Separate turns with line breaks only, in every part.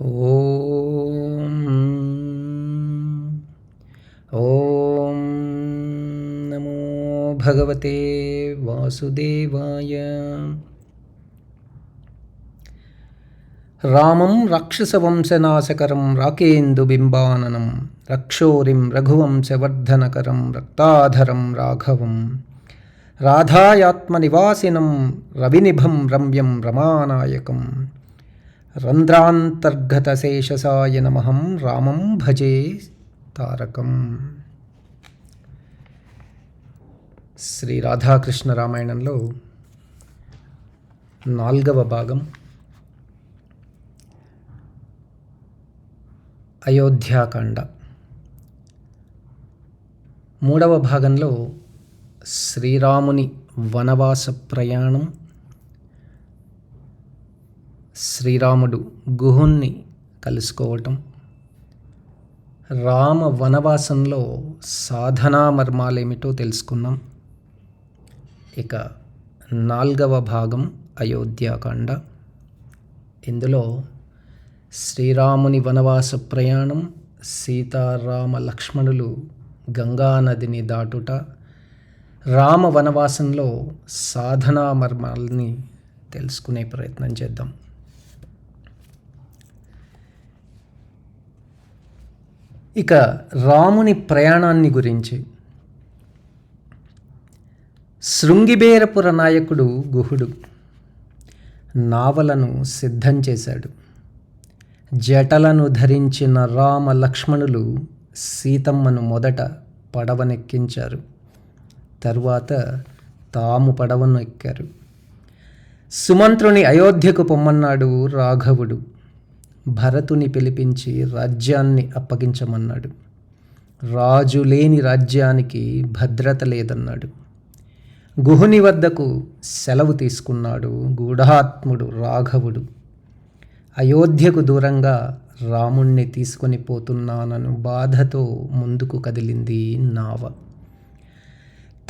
ఓం ఓం నమో భగవతే వాసుదేవాయ. రామం రాక్షసవంశనాశకరం రాకేందుబింబాననం రక్షోరిం రఘువంశవర్ధనకరం రక్తాధరం రాఘవం రాధాయాత్మనివాసినం రవినిభం రమ్యం రమానాయకం రంధ్రాంతర్గతశేషసాయ నమహం రామం భజే తారకం. శ్రీ రాధాకృష్ణ రామాయణంలో నాల్గవ భాగం. అయోధ్యాకాండ. మూడవ భాగంలో శ్రీరాముని వనవాస ప్రయాణం. శ్రీరాముడు గుహుణ్ణి కలుసుకోవటం. రామ వనవాసంలో సాధనా మర్మాలేమిటో తెలుసుకున్నాం. ఇక నాల్గవ భాగం అయోధ్యాకాండ. ఇందులో శ్రీరాముని వనవాస ప్రయాణం సీతారామ లక్ష్మణులు గంగానదిని దాటుట రామ వనవాసంలో సాధనా మర్మాల్ని తెలుసుకునే ప్రయత్నం చేద్దాం. ఇక రాముని ప్రయాణాన్ని గురించి. శృంగిబేరపుర నాయకుడు గుహుడు నావలను సిద్ధం చేశాడు. జటలను ధరించిన రామ లక్ష్మణులు సీతమ్మను మొదట పడవనెక్కించారు. తరువాత తాము పడవను ఎక్కారు సుమంత్రుని అయోధ్యకు పొమ్మన్నాడు రాఘవుడు. భరతుని పిలిపించి రాజ్యాన్ని అప్పగించమన్నాడు. రాజు లేని రాజ్యానికి భద్రత లేదన్నాడు. గుహుని వద్దకు సెలవు తీసుకున్నాడు గూఢాత్ముడు రాఘవుడు. అయోధ్యకు దూరంగా రాముణ్ణి తీసుకొని పోతున్నానను బాధతో ముందుకు కదిలింది నావ.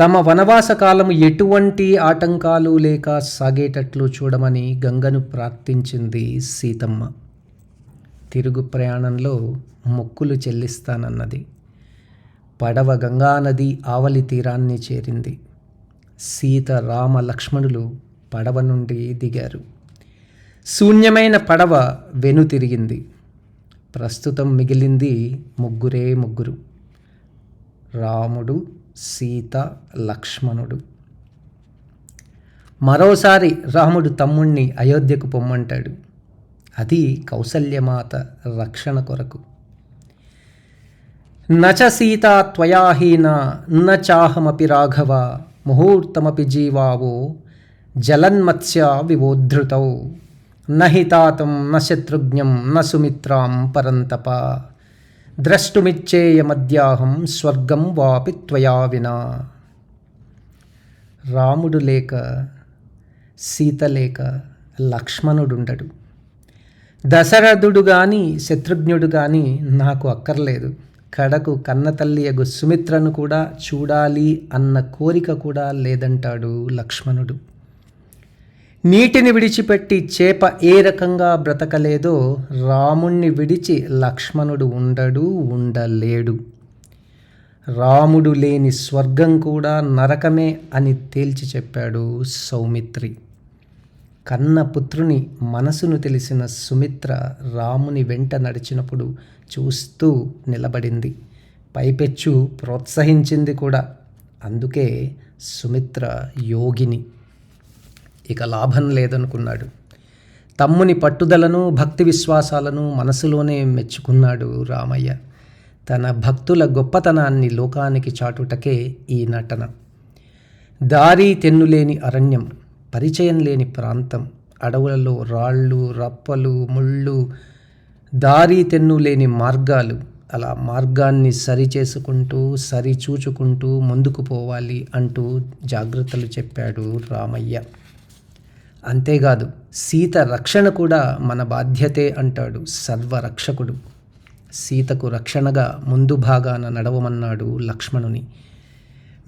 తమ వనవాస కాలం ఎటువంటి ఆటంకాలు లేక సాగేటట్లు చూడమని గంగను ప్రార్థించింది సీతమ్మ. తిరుగు ప్రయాణంలో మొక్కులు చెల్లిస్తానన్నది. పడవ గంగానది ఆవలి తీరాన్ని చేరింది. సీత రామ లక్ష్మణులు పడవ నుండి దిగారు. శూన్యమైన పడవ వెనుతిరిగింది ప్రస్తుతం మిగిలింది ముగ్గురే ముగ్గురు. రాముడు సీత లక్ష్మణుడు. మరోసారి రాముడు తమ్ముణ్ణి అయోధ్యకు పొమ్మంటాడు. అది కౌసల్యమాత రక్షణ కొరకు. నచ సీత త్వయాహీన న చాహమపి రాఘవ ముహూర్తమపి జీవావో జలన్మత్స్య వివోద్ధృతౌ. నహి తాతం న శత్రుఘ్నం న సుమిత్రాం పరంతప. ద్రష్టుమిచ్చేయమద్యాహం స్వర్గం వాపి త్వయా వినా. రాముడు లేక సీత లేక లక్ష్మణుడుండడు. దశరథుడు కానీ శత్రుఘ్నుడు కానీ నాకు అక్కర్లేదు. కడకు కన్నతల్లి అగు సుమిత్రను కూడా చూడాలి అన్న కోరిక కూడా లేదంటాడు లక్ష్మణుడు. నీటిని విడిచిపెట్టి చేప ఏ రకంగా బ్రతకలేదో రాముణ్ణి విడిచి లక్ష్మణుడు ఉండడు ఉండలేడు. రాముడు లేని స్వర్గం కూడా నరకమే అని తేల్చి చెప్పాడు సౌమిత్రి. కన్న పుత్రుని మనసును తెలిసిన సుమిత్ర రాముని వెంట నడిచినప్పుడు చూస్తూ నిలబడింది. పైపెచ్చు ప్రోత్సహించింది కూడా. అందుకే సుమిత్ర యోగిని. ఇక లాభం లేదనుకున్నాడు. తమ్ముని పట్టుదలను భక్తి విశ్వాసాలను మనసులోనే మెచ్చుకున్నాడు రామయ్య. తన భక్తుల గొప్పతనాన్ని లోకానికి చాటుటకే ఈ నటన. దారి తెన్నులేని అరణ్యం. పరిచయం లేని ప్రాంతం. అడవులలో రాళ్ళు రప్పలు ముళ్ళు దారి తెన్ను లేని మార్గాలు. అలా మార్గాన్ని సరిచేసుకుంటూ సరిచూచుకుంటూ ముందుకు పోవాలి అంటూ జాగ్రత్తలు చెప్పాడు రామయ్య. అంతేకాదు సీత రక్షణ కూడా మన బాధ్యతే అంటాడు సర్వరక్షకుడు. సీతకు రక్షణగా ముందు భాగాన నడవమన్నాడు లక్ష్మణుని.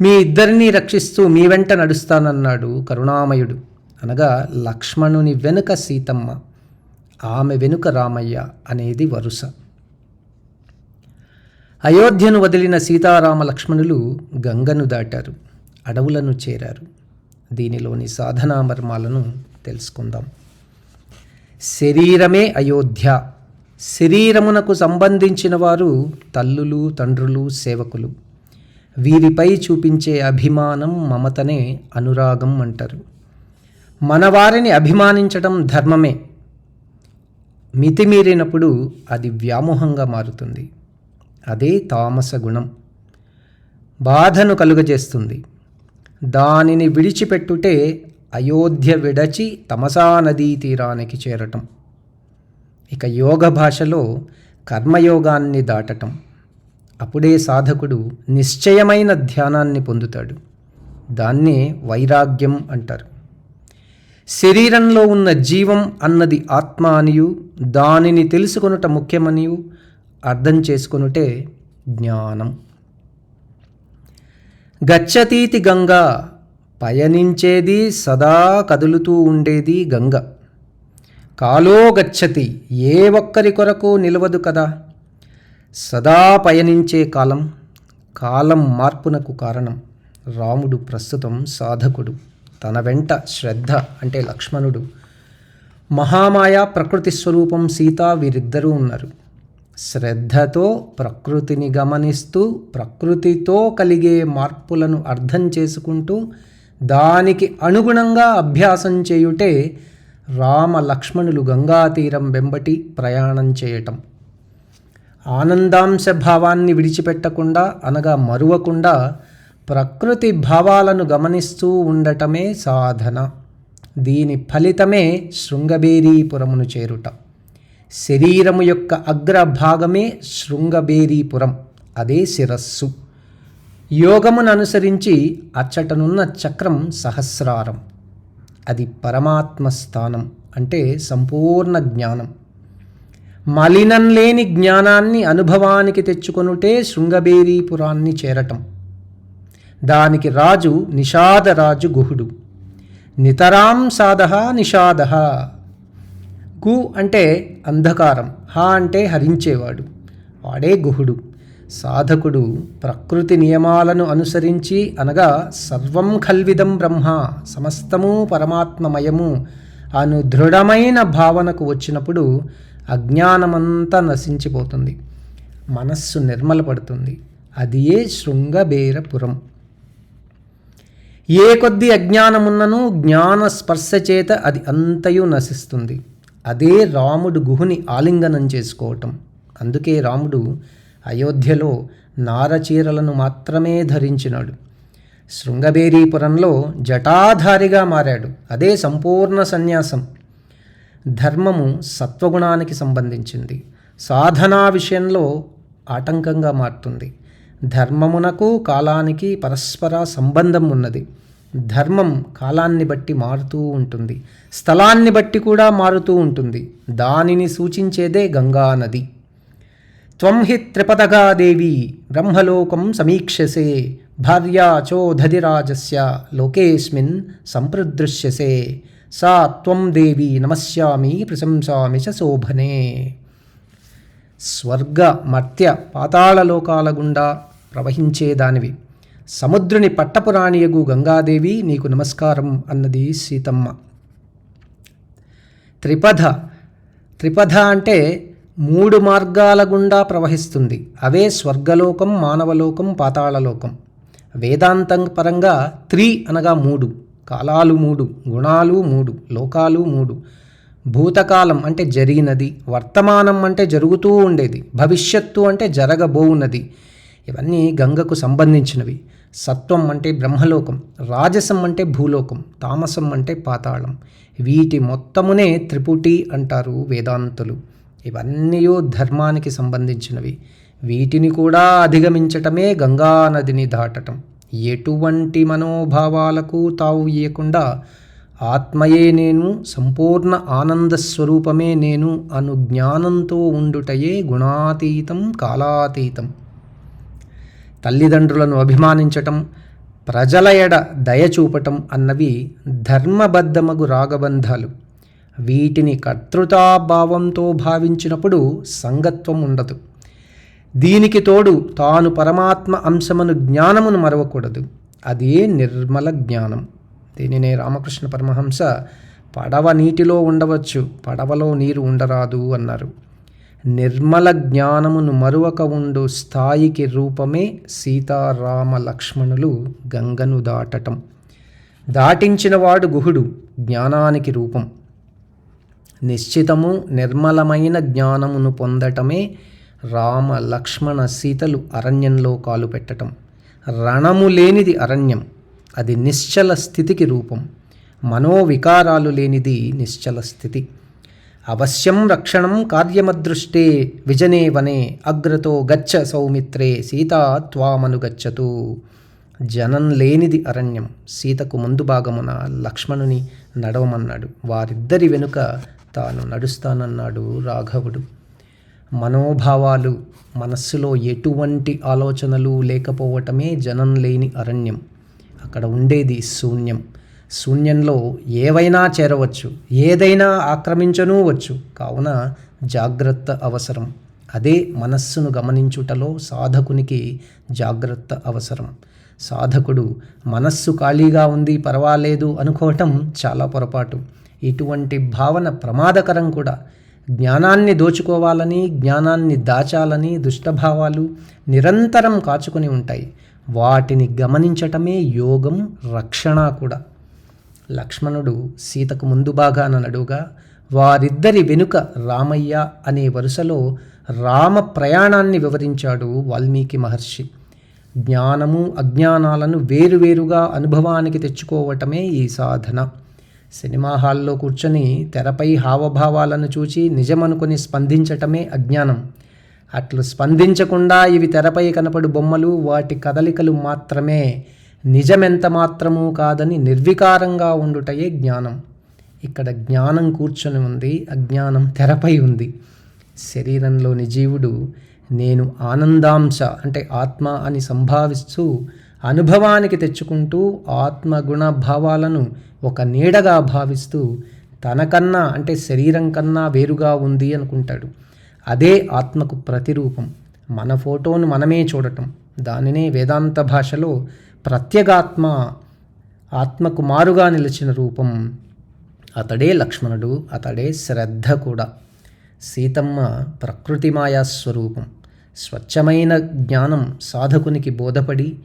మీ ఇద్దరినీ రక్షిస్తూ మీ వెంట నడుస్తానన్నాడు కరుణామయుడు. అనగా లక్ష్మణుని వెనుక సీతమ్మ ఆమె వెనుక రామయ్య అనేది వరుస. అయోధ్యను వదిలిన సీతారామ లక్ష్మణులు గంగను దాటారు అడవులను చేరారు. దీనిలోని సాధనా మర్మాలను తెలుసుకుందాం. శరీరమే అయోధ్య. శరీరమునకు సంబంధించిన వారు తల్లులు తండ్రులు సేవకులు. వీరిపై చూపించే అభిమానం మమతనే అనురాగం అంటారు. మనవారిని అభిమానించడం ధర్మమే. మితిమీరినప్పుడు అది వ్యామోహంగా మారుతుంది. అదే తామస గుణం. బాధను కలుగజేస్తుంది. దానిని విడిచిపెట్టుటే అయోధ్య విడచి తమసా నదీ తీరానికి చేరటం. ఇక యోగ భాషలో కర్మయోగాన్ని దాటటం. అప్పుడే సాధకుడు నిశ్చయమైన ధ్యానాన్ని పొందుతాడు. దాన్నే వైరాగ్యం అంటారు. శరీరంలో ఉన్న జీవం అన్నది ఆత్మ అనియు దానిని తెలుసుకొనుట ముఖ్యమనియు అర్థం చేసుకొనుటే జ్ఞానం. గచ్చతీతి గంగ పయనించేది సదా కదులుతూ ఉండేది గంగ. కాలో గచ్చతి ఏ ఒక్కరి కొరకు నిలవదు కదా? సదా పయనించే కాలం కాలం మార్పునకు కారణం రాముడు ప్రస్తుతం సాధకుడు. తన వెంట శ్రద్ధ అంటే లక్ష్మణుడు. మహామాయ ప్రకృతి స్వరూపం సీత వీరిద్దరూ ఉన్నారు. శ్రద్ధతో ప్రకృతిని గమనిస్తూ ప్రకృతితో కలిగే మార్పులను అర్థం చేసుకుంటూ దానికి అనుగుణంగా అభ్యాసం చేయుటే రామ లక్ష్మణులు గంగా తీరం వెంబటి ప్రయాణం చేయటం. ఆనందాంశ భావాన్ని విడిచిపెట్టకుండా అనగా మరువకుండా ప్రకృతి భావాలను గమనిస్తూ ఉండటమే సాధన. దీని ఫలితమే శృంగబేరీపురమును చేరుట. శరీరము యొక్క అగ్రభాగమే శృంగబేరీపురం అదే శిరస్సు. యోగమును అనుసరించి అచ్చటనున్న చక్రం సహస్రారం. అది పరమాత్మ స్థానం అంటే సంపూర్ణ జ్ఞానం. మలినం లేని జ్ఞానాన్ని అనుభవానికి తెచ్చుకొనుటే శృంగబేరీపురాన్ని చేరటం. దానికి రాజు నిషాదరాజు గుహుడు. నితరాం సాధ నిషాద. గు అంటే అంధకారం హ అంటే హరించేవాడు. వాడే గుహుడు. సాధకుడు ప్రకృతి నియమాలను అనుసరించి అనగా సర్వం ఖల్విదం బ్రహ్మ సమస్తము పరమాత్మమయము అను దృఢమైన భావనకు వచ్చినప్పుడు అజ్ఞానమంతా నశించిపోతుంది. మనస్సు నిర్మలపడుతుంది. అది ఏ శృంగబేరపురం ఏ కొద్ది అజ్ఞానమున్నను జ్ఞాన స్పర్శ చేత అది అంతయు నశిస్తుంది. అదే రాముడు గుహుని ఆలింగనం చేసుకోవటం. అందుకే రాముడు అయోధ్యలో నారచీరలను మాత్రమే ధరించినాడు. శృంగబేరీపురంలో జటాధారిగా మారాడు. అదే సంపూర్ణ సన్యాసం. ధర్మము సత్వగుణానికి సంబంధించింది. సాధనా విషయంలో ఆటంకంగా మారుతుంది. ధర్మమునకు కాలానికి పరస్పర సంబంధం ఉన్నది. ధర్మం కాలాన్ని బట్టి మారుతూ ఉంటుంది. స్థలాన్ని బట్టి కూడా మారుతూ ఉంటుంది. దానిని సూచించేదే గంగా నది. త్వం హి త్రిపదగా దేవి బ్రహ్మలోకం సమీక్షసే భార్యా చోదధిరాజస్య లోకేస్మిన్ సంప్రదృశ్యసే సా త్వం దేవి నమస్యామి ప్రశంసామి చ శోభనే స్వర్గ మర్త్య పాతాళలోకాల గుండా ప్రవహించేదానివి సముద్రుని పట్టపురాణియగు గంగాదేవి నీకు నమస్కారం అన్నది సీతమ్మ. త్రిపథ త్రిపథ అంటే మూడు మార్గాల గుండా ప్రవహిస్తుంది. అవే స్వర్గలోకం మానవలోకం పాతాళలోకం. వేదాంతం పరంగా త్రి అనగా మూడు. కాలాలు మూడు గుణాలు మూడు లోకాలు మూడు. భూతకాలం అంటే జరిగినది వర్తమానం అంటే జరుగుతూ ఉండేది భవిష్యత్తు అంటే జరగబోవున్నది. ఇవన్నీ గంగకు సంబంధించినవి. సత్వం అంటే బ్రహ్మలోకం రాజసం అంటే భూలోకం తామసం అంటే పాతాళం. వీటి మొత్తమునే త్రిపుటి అంటారు వేదాంతులు. ఇవన్నీ ధర్మానికి సంబంధించినవి. వీటిని కూడా అధిగమించటమే గంగా నదిని దాటటం. ఎటువంటి మనోభావాలకు తావు ఇయ్యకుండా ఆత్మయే నేను సంపూర్ణ ఆనంద స్వరూపమే నేను అను జ్ఞానంతో ఉండుటయే గుణాతీతం కాలాతీతం. తల్లిదండ్రులను అభిమానించటం ప్రజల ఎడ దయ చూపటం అన్నవి ధర్మబద్ధమగు రాగబంధాలు. వీటిని కర్తృతాభావంతో భావించినప్పుడు సంగత్వం ఉండదు. దీనికి తోడు తాను పరమాత్మ అంశమును జ్ఞానమును మరవకూడదు. అదే నిర్మల జ్ఞానం. దీనినే రామకృష్ణ పరమహంస పడవ నీటిలో ఉండవచ్చు పడవలో నీరు ఉండరాదు అన్నారు. నిర్మల జ్ఞానమును మరువక ఉండు స్థాయికి రూపమే సీతారామ లక్ష్మణులు గంగను దాటటం. దాటించినవాడు గుహుడు జ్ఞానానికి రూపం. నిశ్చితము నిర్మలమైన జ్ఞానమును పొందటమే రామ లక్ష్మణ సీతలు అరణ్యంలో కాలు పెట్టడం రణము లేనిది అరణ్యం అది నిశ్చల స్థితికి రూపం. మనోవికారాలు లేనిది నిశ్చల స్థితి. అవశ్యం రక్షణం కార్యమదృష్టే విజనే వనే అగ్రతో గచ్చ సౌమిత్రే సీతా త్వామనుగచ్చతు జనం లేనిది అరణ్యం సీతకు ముందు భాగమున లక్ష్మణుని నడవమన్నాడు. వారిద్దరి వెనుక తాను నడుస్తానన్నాడు రాఘవుడు. మనోభావాలు మనస్సులో ఎటువంటి ఆలోచనలు లేకపోవటమే జనం లేని అరణ్యం. అక్కడ ఉండేది శూన్యం. శూన్యంలో ఏవైనా చేరవచ్చు ఏదైనా ఆక్రమించనూ వచ్చు. కావున జాగ్రత్త అవసరం. అదే మనస్సును గమనించుటలో సాధకునికి జాగ్రత్త అవసరం. సాధకుడు మనస్సు ఖాళీగా ఉంది పర్వాలేదు అనుకోవటం చాలా పొరపాటు. ఇటువంటి భావన ప్రమాదకరం కూడా. జ్ఞానాన్ని దోచుకోవాలని జ్ఞానాన్ని దాచాలని దుష్టభావాలు నిరంతరం కాచుకొని ఉంటాయి. వాటిని గమనించటమే యోగం రక్షణ కూడా. లక్ష్మణుడు సీతకు ముందు భాగాన నడుగా వారిద్దరి వెనుక రామయ్య అనే వరుసలో రామ ప్రయాణాన్ని వివరించాడు వాల్మీకి మహర్షి. జ్ఞానము అజ్ఞానాలను వేరువేరుగా అనుభవానికి తెచ్చుకోవటమే ఈ సాధన. సినిమా హాల్లో కూర్చొని తెరపై హావభావాలను చూచి నిజమనుకుని స్పందించటమే అజ్ఞానం. అట్లు స్పందించకుండా ఇవి తెరపై కనపడు బొమ్మలు వాటి కదలికలు మాత్రమే నిజమెంత మాత్రమూ కాదని నిర్వికారంగా ఉండుటయే జ్ఞానం. ఇక్కడ జ్ఞానం కూర్చొని ఉంది అజ్ఞానం తెరపై ఉంది. శరీరంలోని జీవుడు నేను ఆనందాంశ అంటే ఆత్మ అని సంభావిస్తూ అనుభవానికి తెచ్చుకుంటూ ఆత్మగుణ భావాలను ఒక నీడగా భావిస్తూ తనకన్నా అంటే శరీరం కన్నా వేరుగా ఉంది అనుకుంటాడు. అదే ఆత్మకు ప్రతిరూపం. మన ఫోటోను మనమే చూడటం. దానినే వేదాంత భాషలో ప్రత్యేగాత్మ ఆత్మకు మారుగా నిలిచిన రూపం. అతడే లక్ష్మణుడు అతడే శ్రద్ధ కూడా. సీతమ్మ ప్రకృతిమాయా స్వరూపం. స్వచ్ఛమైన జ్ఞానం సాధకునికి బోధపడి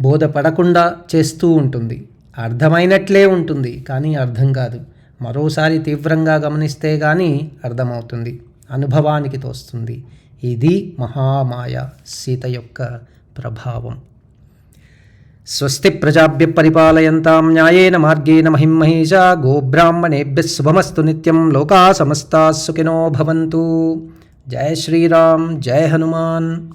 బోధపడకుండా చేస్తూ ఉంటుంది. అర్థమైనట్లే ఉంటుంది కానీ అర్థం కాదు. మరోసారి తీవ్రంగా గమనిస్తే కానీ అర్థమవుతుంది. అనుభవానికి తోస్తుంది. ఇది మహామాయ సీత యొక్క ప్రభావం. స్వస్తి ప్రజాభ్య పరిపాలయంతాం న్యాయేన మార్గేణ మహిమహేష గోబ్రాహ్మణేభ్య శుభమస్తు నిత్యం లోకా సమస్తా సుఖినో భవంతు. జయ శ్రీరామ్ జయ హనుమాన్.